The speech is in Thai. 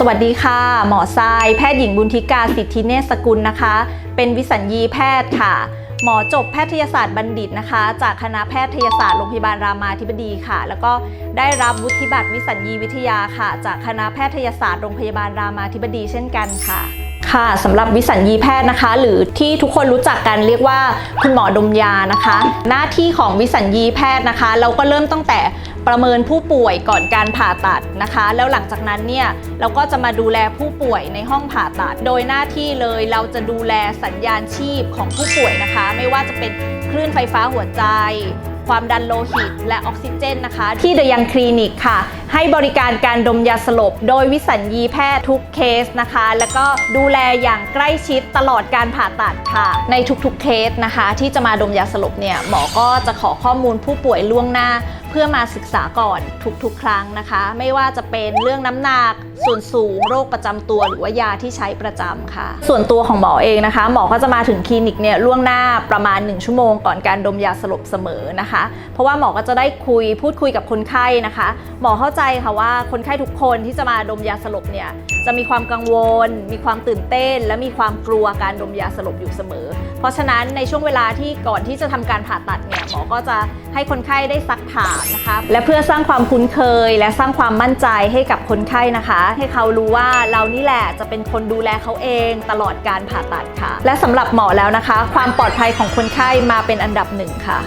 สวัสดีค่ะ หมอทราย แพทย์หญิงบุญธิกาสิทธิเนศสกุลนะคะ เป็นวิสัญญีแพทย์ค่ะ หมอจบแพทยศาสตร์บัณฑิตนะคะ จากคณะแพทยศาสตร์โรงพยาบาลรามาธิบดีค่ะ แล้วก็ได้รับวุฒิบัตรวิสัญญีวิทยาค่ะ จากคณะแพทยศาสตร์โรงพยาบาลรามาธิบดีเช่นกันค่ะ ค่ะสำหรับวิสัญญีแพทย์นะคะ หรือที่ทุกคนรู้จักกันเรียกว่าคุณหมอดมยานะคะ หน้าที่ของวิสัญญีแพทย์นะคะ เราก็เริ่มตั้งแต่ประเมินผู้ป่วยก่อนการผ่าตัดนะคะ แล้วหลังจากนั้นเนี่ยเราก็จะมาดูแลผู้ป่วยในห้องผ่าตัด โดยหน้าที่เลยเราจะดูแลสัญญาณชีพของผู้ป่วยนะคะ ไม่ว่าจะเป็นคลื่นไฟฟ้าหัวใจ ความดันโลหิต และออกซิเจนนะคะ ที่เดยังคลินิกค่ะให้บริการการดมยาสลบ โดยวิสัญญีแพทย์ทุกเคสนะคะ แล้วก็ดูแลอย่างใกล้ชิดตลอดการผ่าตัดค่ะ ในทุกๆเคสนะคะ ที่จะมาดมยาสลบเนี่ยหมอก็จะขอข้อมูลผู้ป่วยล่วงหน้า เพื่อมาศึกษาก่อนทุกๆ ครั้งนะคะ ไม่ว่าจะเป็นเรื่องน้ำหนักส่วนสูงโรคประจำตัวหรือว่ายาที่ใช้ประจำค่ะ ส่วนตัวของหมอเองนะคะ หมอก็จะมาถึงคลินิกเนี่ยล่วงหน้าประมาณ 1 ชั่วโมงก่อนการดมยาสลบเสมอนะคะ เพราะว่าหมอก็จะได้คุยพูดคุยกับคนไข้นะคะ หมอเข้าใจค่ะว่าคนไข้ทุกคนที่จะมาดมยาสลบเนี่ยจะมีความกังวล มีความตื่นเต้น และมีความกลัวการดมยาสลบอยู่เสมอ เพราะฉะนั้นในช่วงเวลาที่ก่อนที่จะทำการผ่าตัดเนี่ยหมอก็จะให้คนไข้ได้ซักถามนะคะและเพื่อสร้างความคุ้นเคย และสร้างความมั่นใจให้กับคนไข้นะคะ ให้เขารู้ว่าเรานี่แหละจะเป็นคนดูแลเขาเองตลอดการผ่าตัดค่ะ และสำหรับหมอแล้วนะคะ ความปลอดภัยของคนไข้มาเป็นอันดับหนึ่งค่ะ